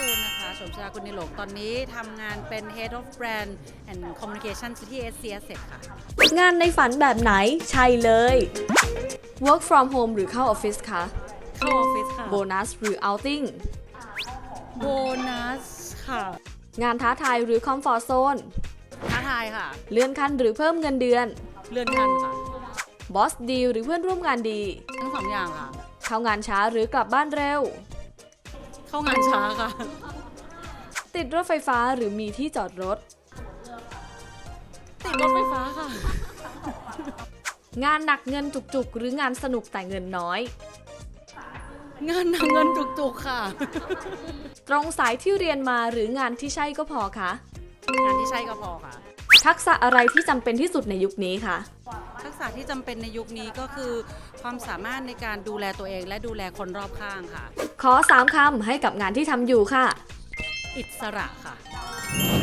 จูนนะคะชมชากุลนิหลกตอนนี้ทำงานเป็น Head of Brand and Communication ที่ SCS ค่ะ งานในฝันแบบไหนใช่เลย work from home หรือเข้าออฟฟิศคะเข้าออฟฟิศค่ะ โบนัสหรือ outing โบนัสค่ะ งานท้าทายหรือ comfort zone ท้าทายค่ะ เลื่อนขั้นหรือเพิ่มเงินเดือน เลื่อนขั้นค่ะ boss deal หรือเพื่อนร่วมงานดี ทั้งสองอย่างค่ะ เข้างานช้าหรือกลับบ้านเร็ว เข้างานช้าค่ะ ติดรถไฟฟ้าหรือมีที่จอดรถ ติดรถไฟฟ้าค่ะ งานหนักเงินจุกๆ หรืองานสนุกแต่เงินน้อย งานหนังเงินจุกๆค่ะ ตรงสายที่เรียนมาหรืองานที่ใช่ก็พอคะงานที่ใช่ก็พอค่ะ ทักษะอะไรที่จำเป็นที่สุดในยุคนี้คะทักษะที่จำเป็นในยุคนี้ก็คือ ความสามารถในการดูแลตัวเองและดูแลคนรอบข้างค่ะ ขอ 3 คำให้กับงานที่ทำอยู่ค่ะ อิสระค่ะ